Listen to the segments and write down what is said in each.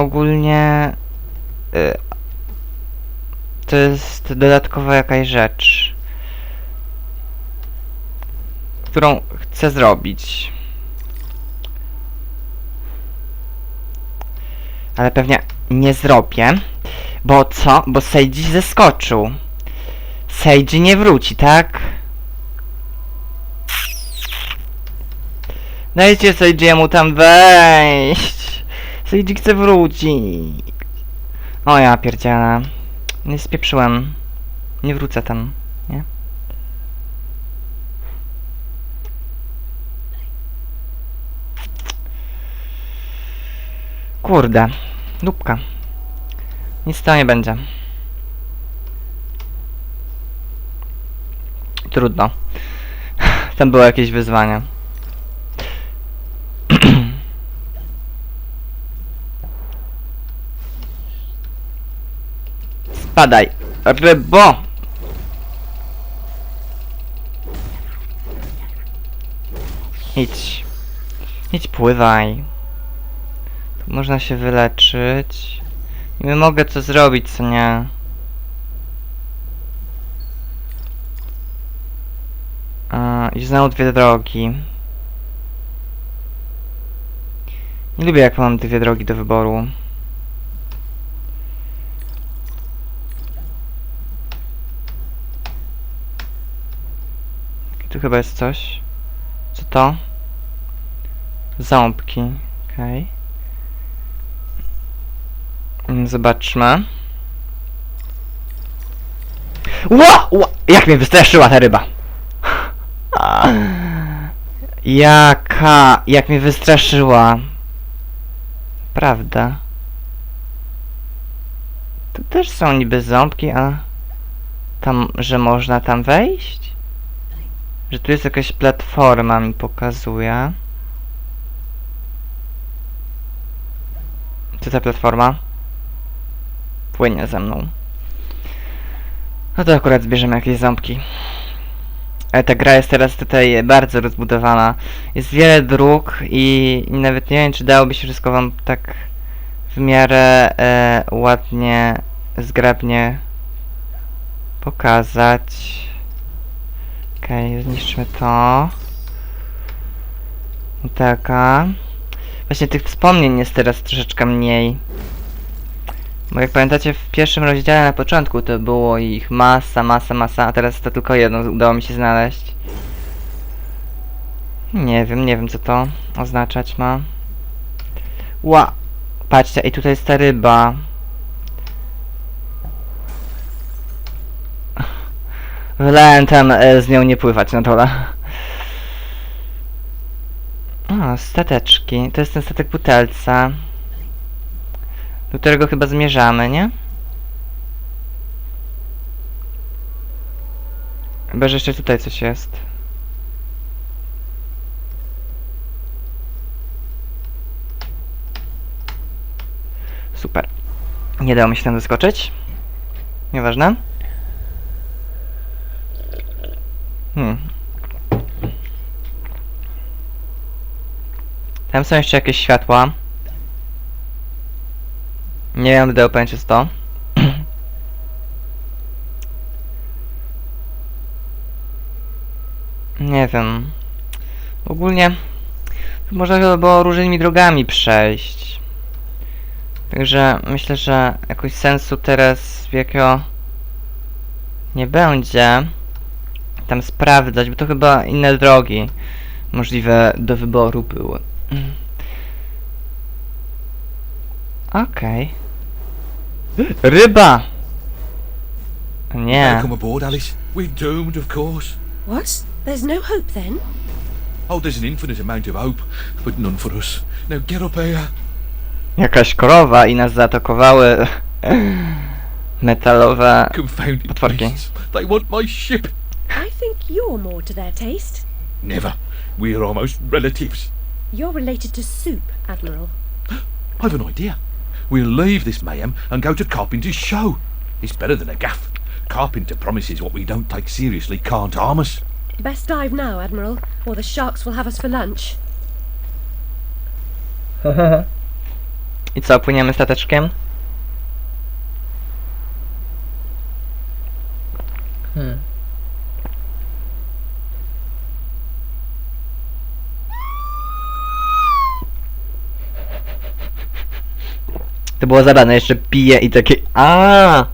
ogólnie y, to jest dodatkowa jakaś rzecz, którą chcę zrobić. Ale pewnie nie zrobię, bo co? Bo Seiji zeskoczył. Seiji nie wróci, tak? Dajcie Seijiemu tam wejść. Seiji chce wrócić. O ja pierdzielę. Nie spieprzyłem. Nie wrócę tam, nie? Kurde. Dupka. Nic tego nie będzie. Trudno. Tam było jakieś wyzwanie. Spadaj, rybo! Idź. Idź, pływaj. Tu można się wyleczyć. Nie mogę co zrobić, co nie? A, I znowu dwie drogi. Nie lubię jak mam dwie drogi do wyboru. Chyba jest coś. Co to? Ząbki. Okej. Mm, Zobaczmy. Ła! Ła! Jak mnie wystraszyła ta ryba! Jaka? Jak mnie wystraszyła. Prawda. Tu też są niby ząbki, a... Tam, że można tam wejść? Że tu jest jakaś platforma mi pokazuje. Co ta platforma? Płynie ze mną. No to akurat zbierzemy jakieś ząbki. Ale ta gra jest teraz tutaj bardzo rozbudowana. Jest wiele dróg i nawet nie wiem, czy dałoby się wszystko wam tak w miarę e, ładnie, zgrabnie pokazać. Okej, zniszczmy to. Taka. Właśnie tych wspomnień jest teraz troszeczkę mniej. Bo jak pamiętacie w pierwszym rozdziale na początku to było ich masa, masa, masa, a teraz to tylko jedno udało mi się znaleźć. Nie wiem, nie wiem co to oznaczać ma. Ła! Patrzcie, i tutaj jest ta ryba. Wolałem tam e, z nią nie pływać na dole. O, stateczki. To jest ten statek butelca. Do którego chyba zmierzamy, nie? Chyba, że jeszcze tutaj coś jest. Super. Nie dało mi się tam doskoczyć. Nieważne. Hmm. Tam są jeszcze jakieś światła. Nie wiem, pojęcia co to. Nie wiem. Ogólnie można by było różnymi drogami przejść. Także myślę, że jakoś sensu teraz wielkiego nie będzie tam sprawdzać, bo to chyba inne drogi możliwe do wyboru były. Okej. Ryba! Nie. Come aboard, Alice. We're doomed, of course. What? There's no hope then? Oh, there's an infinite amount of hope, but none for us. Now get up here. Jakaś krowa i nas zaatakowały metalowe Confounded Potworki. beasts. They want my ship. I think you're more to their taste. Never. We're almost relatives. You're related to Soup, Admiral. I've an idea. We'll leave this mayhem and go to Carpenter's show. It's better than a gaff. Carpenter promises what we don't take seriously can't harm us. Best dive now, Admiral, or the sharks will have us for lunch. I co, płyniemy stateczkiem? Hmm. To było zabawne, jeszcze pije i takie a.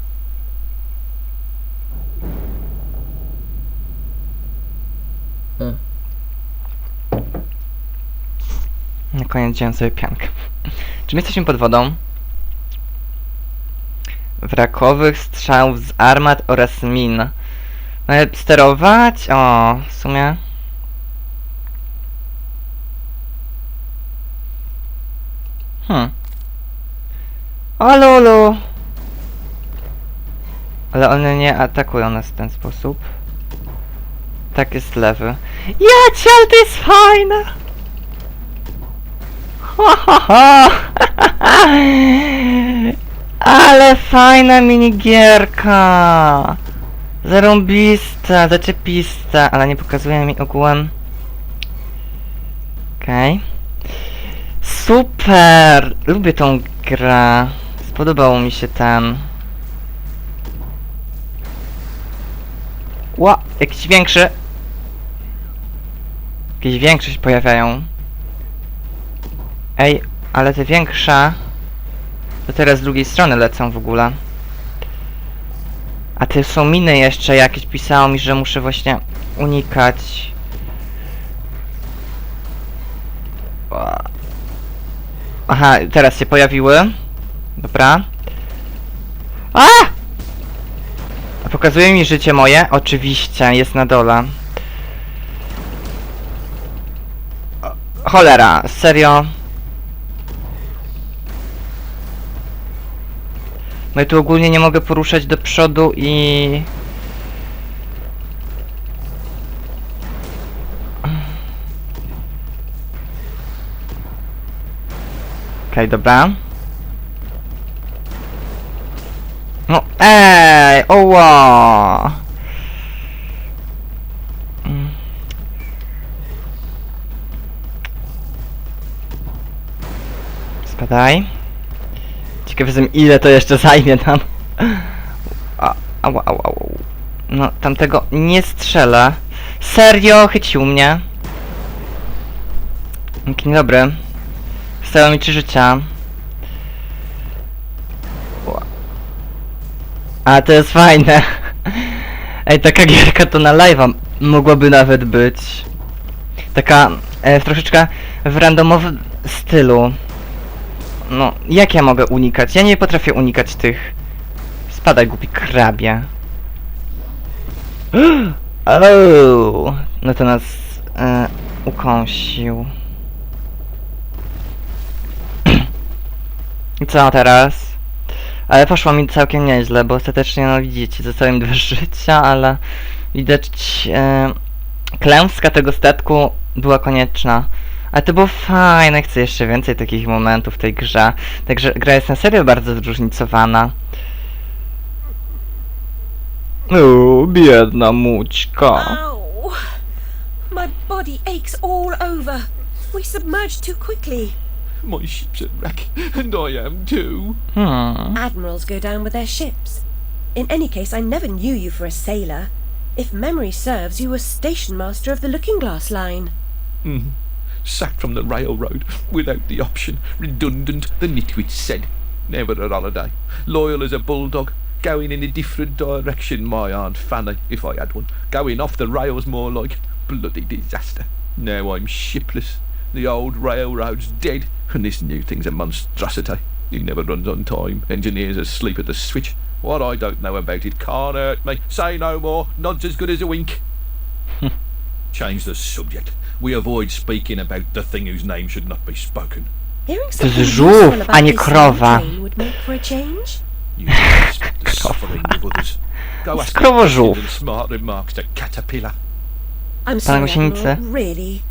Na koniec wziąłem sobie piankę. Czy my jesteśmy pod wodą? Wrakowych strzałów z armat oraz min. Ale sterować? O, w sumie. Hmm. O lulu! Ale one nie atakują nas w ten sposób. Tak jest lewy. Ja cię, ale to jest fajne! Ha, ha, ha. Ale fajna minigierka! Zarąbista, zaczepista, ale nie pokazuje mi ogółem. Okej. Super! Lubię tą grę. Spodobał mi się ten. Ła! Jakiś większy. Jakieś większe się pojawiają. Ej, ale te większe... To teraz z drugiej strony lecą w ogóle. A te są miny jeszcze jakieś. Pisało mi, że muszę właśnie unikać. Aha, teraz się pojawiły. Dobra. A! A pokazuje mi życie moje? Oczywiście, jest na dole. Cholera, serio? No i tu ogólnie nie mogę poruszać do przodu i... Okej, dobra. Ej, oła! Spadaj. Ciekaw jestem ile to jeszcze zajmie nam. A, au, au, au. No, tamtego nie strzelę. Serio, chycił mnie. Jaki niedobry. Stało mi trzy życia. A, to jest fajne. Ej, taka gierka to na live'a mogłaby nawet być. Taka e, troszeczkę w randomowym stylu. No, jak ja mogę unikać? Ja nie potrafię unikać tych. Spadaj, głupi krabie. Oh, no to nas e, ukąsił. I co teraz? Ale poszło mi całkiem nieźle, bo ostatecznie, no widzicie, zostałem dwa życia, ale widać e, klęska tego statku była konieczna. Ale to było fajne, chcę jeszcze więcej takich momentów w tej grze. Także gra jest na serio bardzo zróżnicowana. O, biedna mućka. My body aches all over. We submerged too quickly. My ship's a wreck, and I am too. Hmm. Admirals go down with their ships. In any case, I never knew you for a sailor. If memory serves, you were station master of the Looking Glass line. Mm. Sacked from the railroad without the option. Redundant, the nitwit said. Never a holiday. Loyal as a bulldog. Going in a different direction, my Aunt Fanny, if I had one. Going off the rails more like. Bloody disaster. Now I'm shipless. The old railroad's dead, and this new thing's a monstrosity. He never runs on time. Engineers asleep at the switch. What I don't know about it can't hurt me. Say no more. Nod's as good as a wink. Change the subject. We avoid speaking about the thing whose name should not be spoken. Hearing something żółw, a about nie this krowa. train would make for a change. You don't respect the suffering of others. Go ask Skrowożółw. and smart remarks to Caterpillar. I'm sorry, Gąsienice. Admiral, really.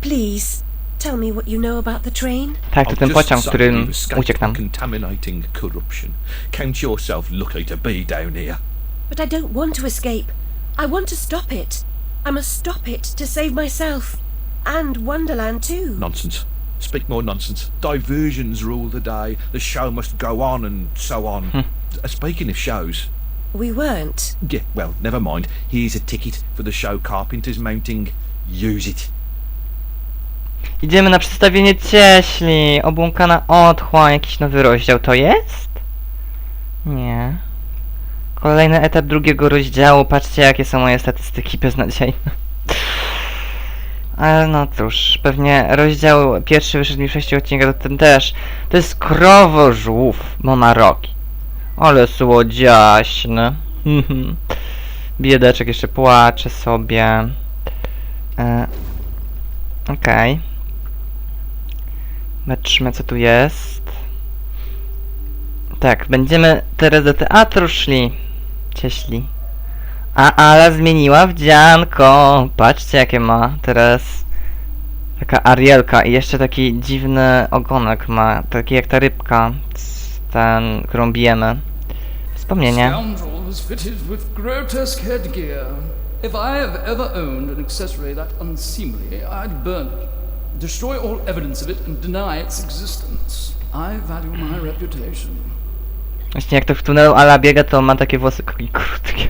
Please, tell me what you know about the train. Tak, to I've ten just pociąg, suddenly którym escaped uciekł nam. Contaminating corruption. Count yourself lucky to be down here. But I don't want to escape. I want to stop it. I must stop it to save myself. And Wonderland too. Nonsense. speak more nonsense. Diversions rule the day. The show must go on and so on. Uh, speaking of shows, We weren't. yeah, well, never mind. Here's a ticket for the show Carpenter's mounting. Use it. Idziemy na przedstawienie cieśli. Obłąkana otchłań. Jakiś nowy rozdział to jest? Nie. Kolejny etap drugiego rozdziału. Patrzcie jakie są moje statystyki beznadziejne. Ale no cóż, pewnie rozdział pierwszy wyszedł mi w sześciu odcinkach, to ten też. To jest krowożłów, bo ma roki. Ale słodziaśny. Biedeczek jeszcze płacze sobie. E, Okej. Patrzmy co tu jest. Tak, będziemy teraz do teatru szli. Cieśli. A Ala zmieniła wdzianko. Patrzcie jakie ma teraz. Taka Arielka i jeszcze taki dziwny ogonek ma. Taki jak ta rybka. Ten, którą bijemy. Wspomnienie. If I have ever owned an accessory that unseemly, I'd burn it, destroy all evidence of it, and deny its existence. I value my reputation. Właśnie jak to w tunelu Ala biega, to ma takie włosy krótkie.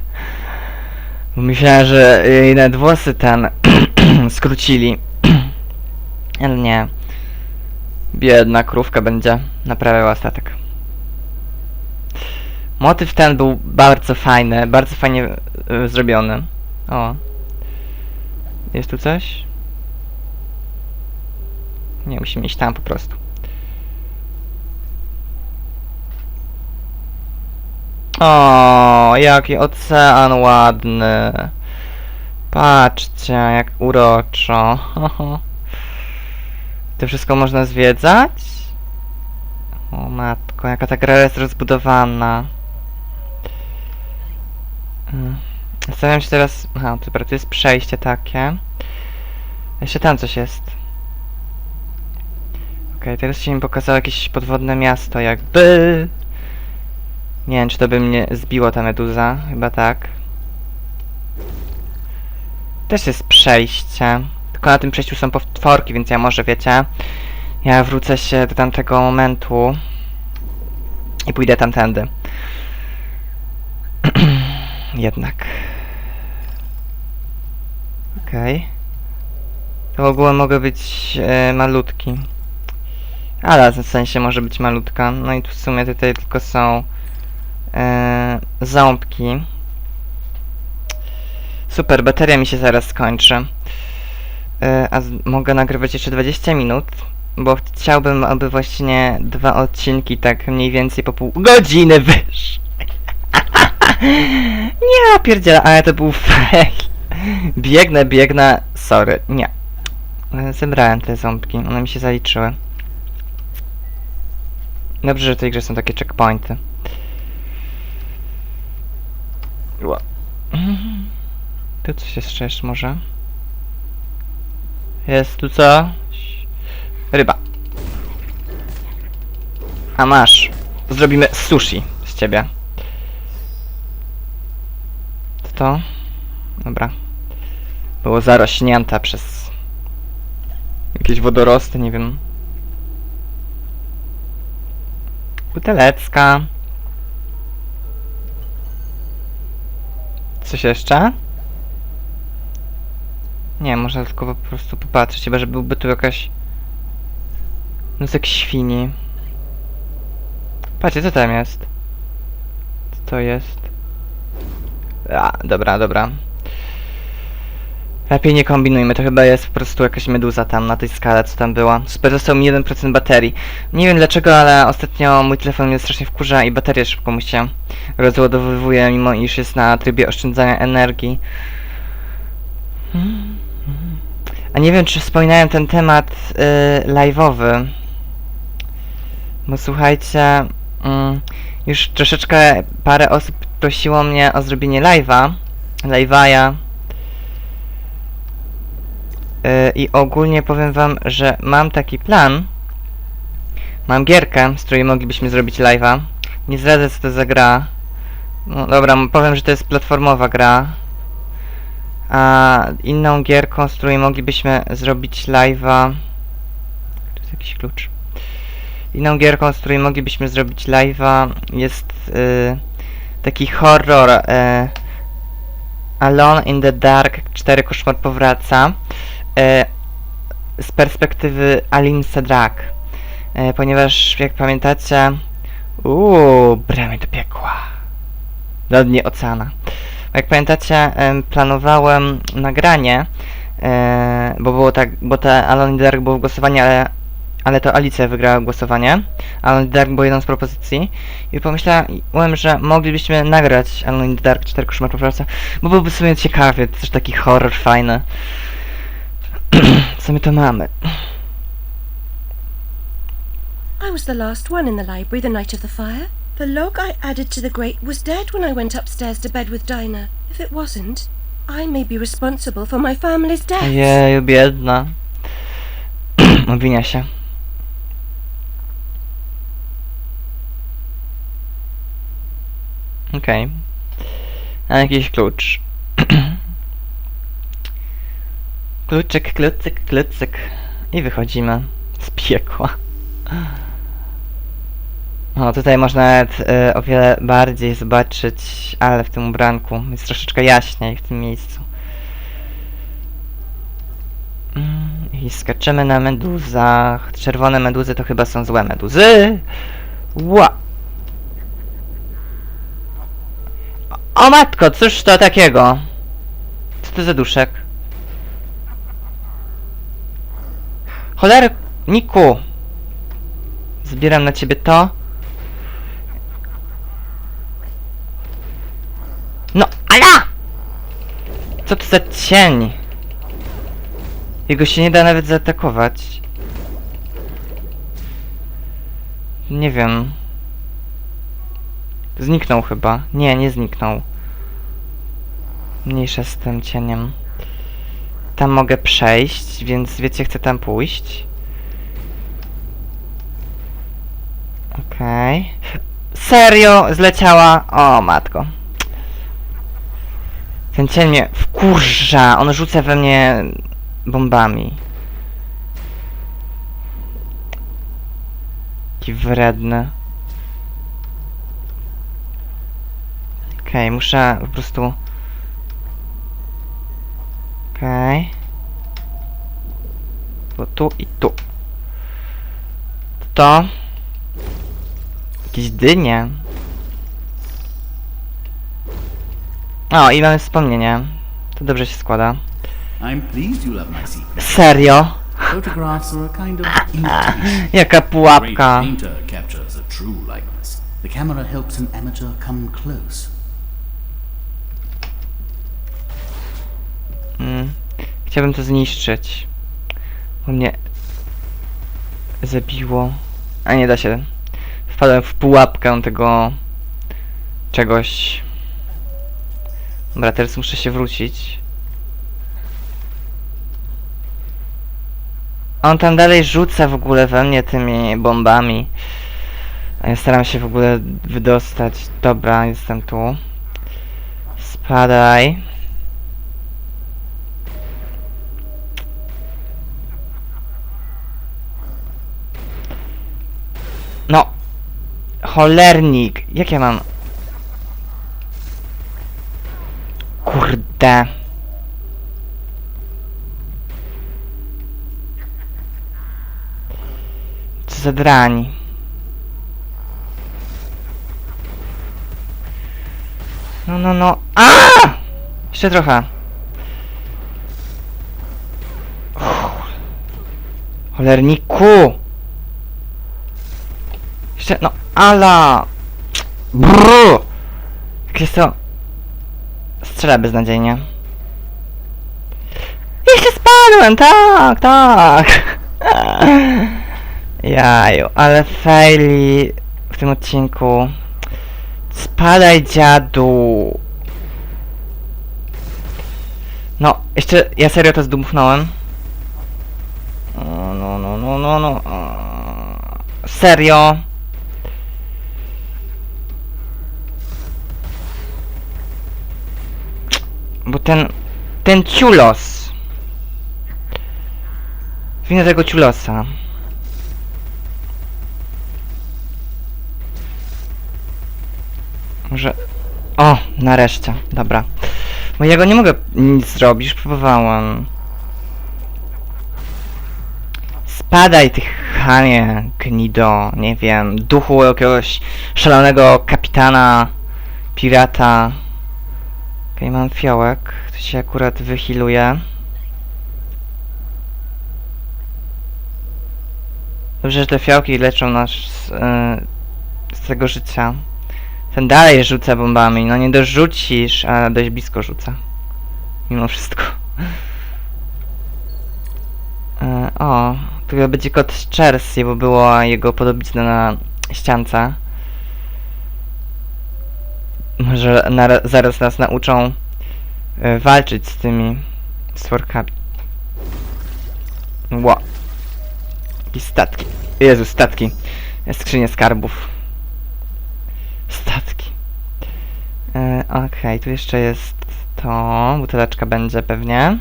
Myślałem, że jej nawet włosy ten skrócili. Ale nie. Biedna krówka będzie naprawiała statek. Motyw ten był bardzo fajny, bardzo fajnie y, zrobiony. O. Jest tu coś? Nie, musimy iść tam po prostu. O, jaki ocean ładny. Patrzcie, jak uroczo. To wszystko można zwiedzać? O matko, jaka ta gra jest rozbudowana. Zastanawiam się teraz... Aha, dobra, tu jest przejście takie. Jeszcze tam coś jest. Teraz się mi pokazało jakieś podwodne miasto, jakby... Nie wiem, czy to by mnie zbiło ta meduza. Chyba tak. Też jest przejście. Tylko na tym przejściu są potworki, więc ja może wiecie. Ja wrócę się do tamtego momentu. I pójdę tamtędy. Jednak. Okej. To ogółem mogę być e, malutki. Ale w sensie może być malutka. No i tu w sumie tutaj tylko są e, ząbki. Super, bateria mi się zaraz skończy. E, a mogę nagrywać jeszcze 20 minut, bo chciałbym, aby właśnie dwa odcinki tak mniej więcej po pół godziny wyszły. nie, pierdziele, ale to był fail. Biegnę, biegnę, sorry, nie. E, Zebrałem te ząbki, one mi się zaliczyły. Dobrze, że w tej grze są takie checkpointy. Ła. Tu coś jeszcze jest może? Jest tu co? Ryba. A masz. Zrobimy sushi z ciebie. Co to? Dobra. Było zarośnięte przez jakieś wodorosty, nie wiem. Butelecka. Coś jeszcze? Nie, można tylko po prostu popatrzeć, chyba że byłby tu jakaś... Nosek świni. Patrzcie, co tam jest? Co to jest? A, dobra, dobra. Lepiej nie kombinujmy, to chyba jest po prostu jakaś meduza tam na tej skale, co tam była. Super, został mi 1% baterii. Nie wiem dlaczego, ale ostatnio mój telefon mnie strasznie wkurza i bateria szybko mu się rozładowywuje, mimo iż jest na trybie oszczędzania energii. A nie wiem, czy wspominałem ten temat y, live'owy. Bo słuchajcie, mm, już troszeczkę parę osób prosiło mnie o zrobienie live'a, live'a. Y, I ogólnie powiem wam, że mam taki plan. Mam gierkę, z której moglibyśmy zrobić live'a. Nie zdradzę co to za gra. No dobra, powiem, że to jest platformowa gra. A inną gierką, z której moglibyśmy zrobić live'a... Tu jakiś klucz. Inną gierką, z której moglibyśmy zrobić live'a jest y, taki horror y, Alone in the Dark 4 Koszmar powraca y, z perspektywy Alim Sedrak. Y, ponieważ jak pamiętacie uuu, bramy do piekła. Do dnie oceana. Jak pamiętacie, em, planowałem nagranie, e, bo było tak, bo te the Dark było głosowanie, ale, ale to Alicja wygrała głosowanie. The Dark było jedną z propozycji. I pomyślałem, że moglibyśmy nagrać the Dark 4 Koszmar powraca, bo byłoby w sumie ciekawie, też taki horror fajny. Co my to mamy? I was the last one in the library the night of the fire. The log I added to the grate was dead when I went upstairs to bed with Dinah. If it wasn't, I may be responsible for my family's death. Ojeju, biedna. Obwinia się. Okej. A jakiś klucz. Kluczyk, klucyk, klucyk. I wychodzimy z piekła. O, tutaj można nawet y, o wiele bardziej zobaczyć, ale w tym ubranku jest troszeczkę jaśniej w tym miejscu. Mm, I skaczemy na meduzach. Czerwone meduzy to chyba są złe meduzy. Ła! O matko, cóż to takiego? Co to za duszek? Cholerniku! Zbieram na ciebie to. No, ala! Co to za cień? Jego się nie da nawet zaatakować. Nie wiem. Zniknął chyba. Nie, nie zniknął. Mniejsza z tym cieniem. Tam mogę przejść, więc wiecie, chcę tam pójść. Okej. Serio? Zleciała? O, matko. Ten cień mnie wkurza. On rzuca we mnie bombami. Taki wredny. Okej, muszę po prostu... Okej. Bo tu i tu. To. Jakieś dynie. O, i mamy wspomnienie. To dobrze się składa. Serio? Jaka pułapka. The camera helps an amateur come close. Mm. Chciałbym to zniszczyć. Bo mnie zabiło. A nie da się. Wpadłem w pułapkę tego czegoś. Dobra, teraz muszę się wrócić. On tam dalej rzuca w ogóle we mnie tymi bombami. A ja staram się w ogóle wydostać. Dobra, jestem tu. Spadaj. No. Cholernik. Jak ja mam... Kurde. Co za drań. No, no, no. A! Jeszcze trochę. Uff. Cholerniku! Jeszcze, no, ala! Brrr! Jest to... Strzela beznadziejnie. Jeszcze spadłem, tak, tak! Jaju, ale faili w tym odcinku. Spadaj, dziadu! No, jeszcze, ja serio to zdumchnąłem. No, no, no, no, no, no. Serio? Bo ten... Ten ciulos! Winę tego ciulosa. Może... O! Nareszcie. Dobra. Bo ja go nie mogę nic zrobić, próbowałam. Spadaj ty chamie, gnido, nie wiem, duchu jakiegoś szalonego kapitana, pirata. Okej, mam fiołek, to się akurat wychiluje. Dobrze, że te fiołki leczą nas z, yy, z tego życia. Ten dalej rzuca bombami, no nie dorzucisz, a dość blisko rzuca. Mimo wszystko. E, o, tu będzie kot z Chelsea, bo była jego podobizna na ściance. Może nara- zaraz nas nauczą e, walczyć z tymi stworkami. Ło. Jakieś statki. Jezu, statki. Skrzynie skarbów. Statki. E, Okej, tu jeszcze jest to. Buteleczka będzie pewnie.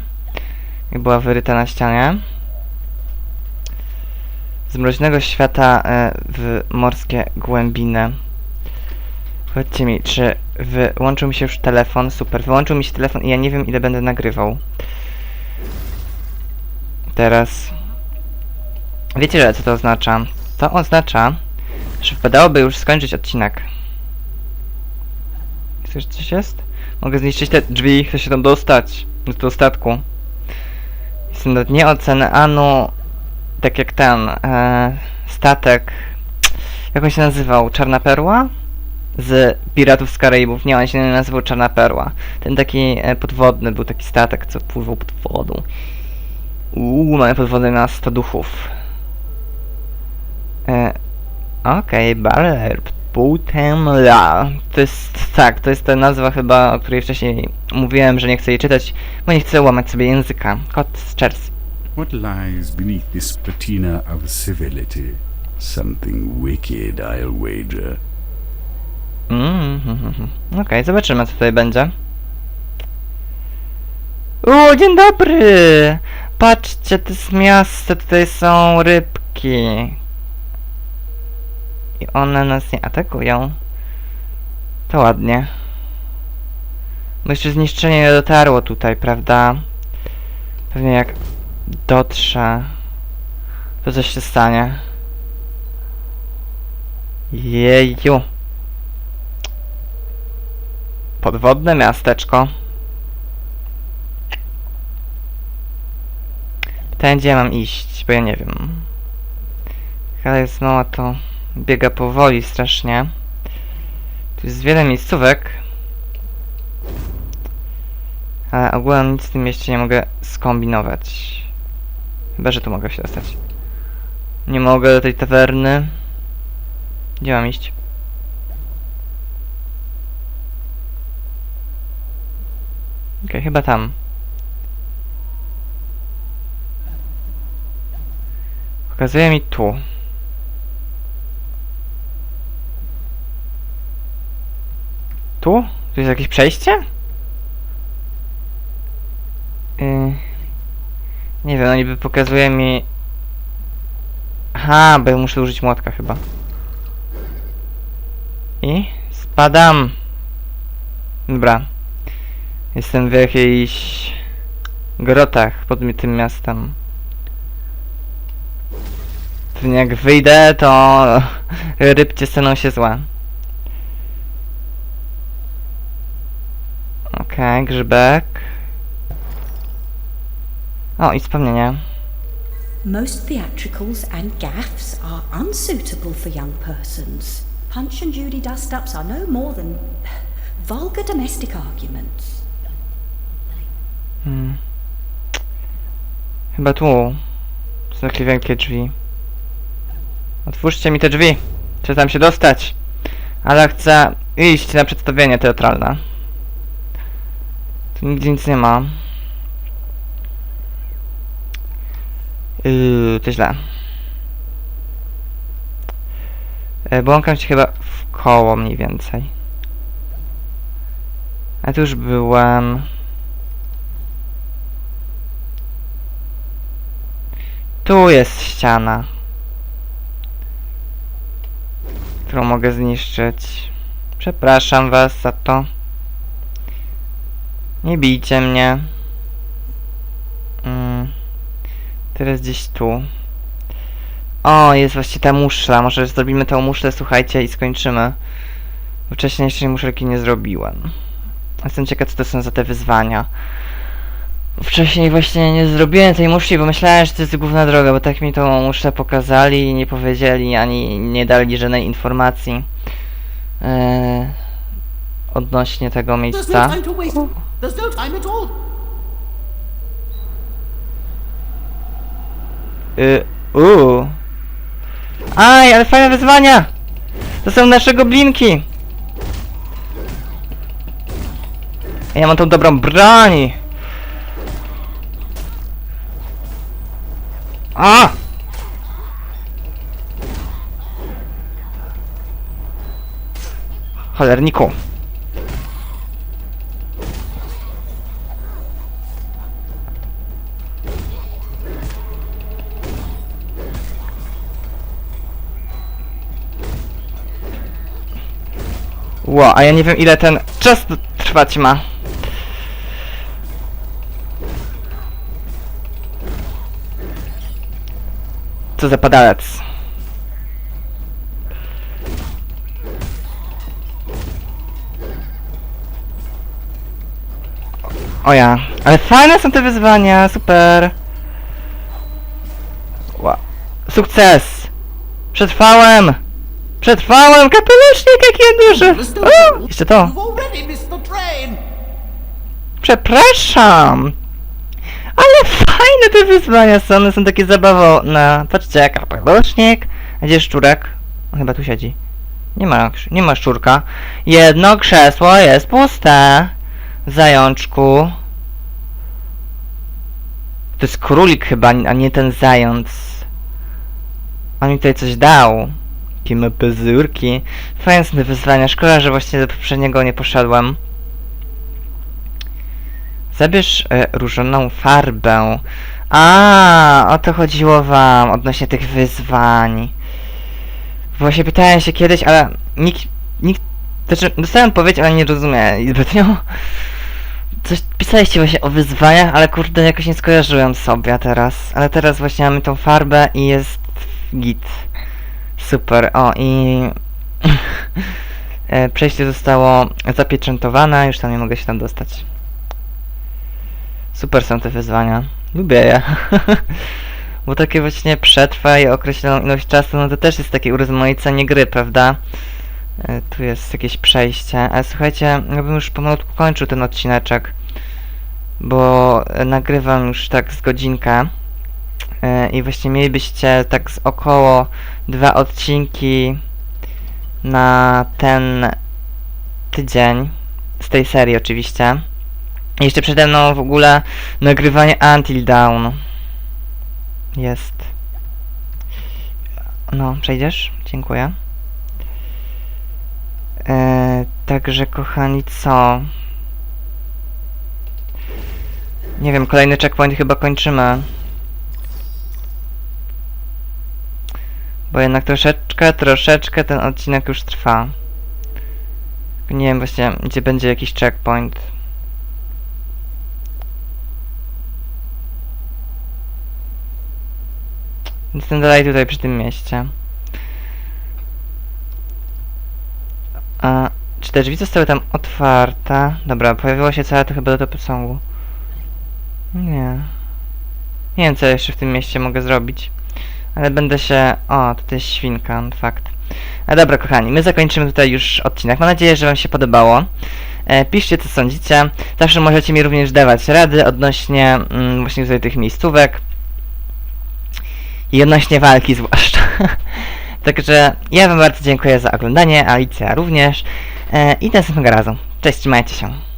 I była wyryta na ścianie. Z mroźnego świata e, w morskie głębiny. Powiedzcie mi, czy wyłączył mi się już telefon? Super, wyłączył mi się telefon i ja nie wiem ile będę nagrywał. Teraz. Wiecie, co to oznacza? To oznacza, że wypadałoby już skończyć odcinek. Coś, coś jest? Mogę zniszczyć te drzwi, chcę się tam dostać. Do tego statku. Jestem na dnie oceanu, tak jak ten e, statek. Jak on się nazywał? Czarna Perła? Z Piratów z Karaibów. Nie, on się nazywał Czarna Perła. Ten taki e, podwodny był taki statek, co pływał pod wodą. Uuu, mamy podwodne miasto duchów. E, Okej, okay, Balerb. Putemla. To jest, tak, to jest ta nazwa chyba, o której wcześniej mówiłem, że nie chcę jej czytać, bo nie chcę łamać sobie języka. Kot z Chelsea. What lies beneath this patina of civility? Something wicked, I'll wager. Mm, Okej, zobaczymy co tutaj będzie. O, dzień dobry! Patrzcie, to jest miasto, tutaj są rybki. I one nas nie atakują. To ładnie. Bo jeszcze zniszczenie nie dotarło tutaj, prawda? Pewnie jak dotrze, to coś się stanie. Jeju. Podwodne miasteczko. Pytanie, gdzie mam iść, bo ja nie wiem. Ale jest mała, to biega powoli strasznie. Tu jest wiele miejscówek. Ale ogólnie nic w tym mieście nie mogę skombinować. Chyba, że tu mogę się dostać. Nie mogę do tej tawerny. Gdzie mam iść? Okej, chyba tam. Pokazuje mi tu. Tu? Tu jest jakieś przejście? Yy, nie wiem, no niby pokazuje mi... Aha, bo muszę użyć młotka chyba. I spadam. Dobra. Jestem w jakichś grotach pod tym miastem. Pewnie jak wyjdę, to rybcie staną się złe. Okej, grzybek. O, i wspomnienie. Most theatricals and gaffs are unsuitable for young persons. Punch and Judy dust ups are no more than vulgar domestic arguments. Hmm. Chyba tu. Są takie wielkie drzwi. Otwórzcie mi te drzwi. Chcę tam się dostać. Ale chcę iść na przedstawienie teatralne. Tu nigdzie nic nie ma. Yy, to źle. E, Błąkam się chyba w koło mniej więcej. A tu już byłem. Tu jest ściana. Którą mogę zniszczyć. Przepraszam was za to. Nie bijcie mnie. Mm. Teraz gdzieś tu. O, jest właśnie ta muszla. Może zrobimy tą muszlę, słuchajcie, i skończymy. Wcześniej jeszcze muszelki nie zrobiłem. Jestem ciekaw, co to są za te wyzwania. Wcześniej właśnie nie zrobiłem tej muszli, bo myślałem, że to jest główna droga, bo tak mi tą muszlę pokazali i nie powiedzieli, ani nie dali żadnej informacji e, odnośnie tego no miejsca. There's no uuu. Aj, ale fajne wyzwania! To są nasze goblinki! Ja mam tą dobrą broń! A! Cholerniku! Ło, a ja nie wiem ile ten czas trwać ma. Co za padalec. O ja, ale fajne są te wyzwania, super. Ła. Sukces! Przetrwałem! Przetrwałem! Kapelusznik jaki duży! O, jeszcze to! Przepraszam! Ale fajne te wyzwania są, one są takie zabawne. Patrzcie, jak. A Gdzie szczurek? On chyba tu siedzi. Nie ma, nie ma szczurka. Jedno krzesło jest puste. Zajączku. To jest królik chyba, a nie ten zając. On mi tutaj coś dał. Jakie ma pazurki. Fajne wyzwania. Szkoda, że właśnie do poprzedniego nie poszedłem. Zabierz e, różoną farbę. A, o to chodziło wam odnośnie tych wyzwań. Właśnie pytałem się kiedyś, ale nikt, nikt, znaczy dostałem odpowiedź, ale nie rozumiem zbytnio. Coś pisaliście właśnie o wyzwaniach, ale kurde jakoś nie skojarzyłem sobie teraz. Ale teraz właśnie mamy tą farbę i jest git. Super, o i... e, Przejście zostało zapieczętowane, już tam nie mogę się tam dostać. Super są te wyzwania. Lubię je. Bo takie właśnie przetrwaj określoną ilość czasu, no to też jest takie urozmaicenie gry, prawda? E, Tu jest jakieś przejście, ale słuchajcie, ja bym już pomalutku kończył ten odcineczek, bo nagrywam już tak z godzinkę e, i właśnie mielibyście tak z około dwa odcinki na ten tydzień, z tej serii oczywiście. Jeszcze przede mną w ogóle nagrywanie Until Dawn. Jest. No, przejdziesz? Dziękuję. Eee, także kochani, co? Nie wiem, kolejny checkpoint chyba kończymy. Bo jednak troszeczkę, troszeczkę ten odcinek już trwa. Nie wiem właśnie, gdzie będzie jakiś checkpoint. Jestem dalej tutaj przy tym mieście. A, czy te drzwi zostały tam otwarte? Dobra, pojawiło się całe to chyba do posągu. Nie. Nie wiem co jeszcze w tym mieście mogę zrobić. Ale będę się... O, tutaj jest świnka, fakt. A dobra kochani, my zakończymy tutaj już odcinek. Mam nadzieję, że wam się podobało. E, piszcie co sądzicie. Zawsze możecie mi również dawać rady odnośnie mm, właśnie tutaj tych miejscówek. I walki zwłaszcza. Także ja wam bardzo dziękuję za oglądanie, Alicja również. E, I do następnego razu. Cześć, trzymajcie się.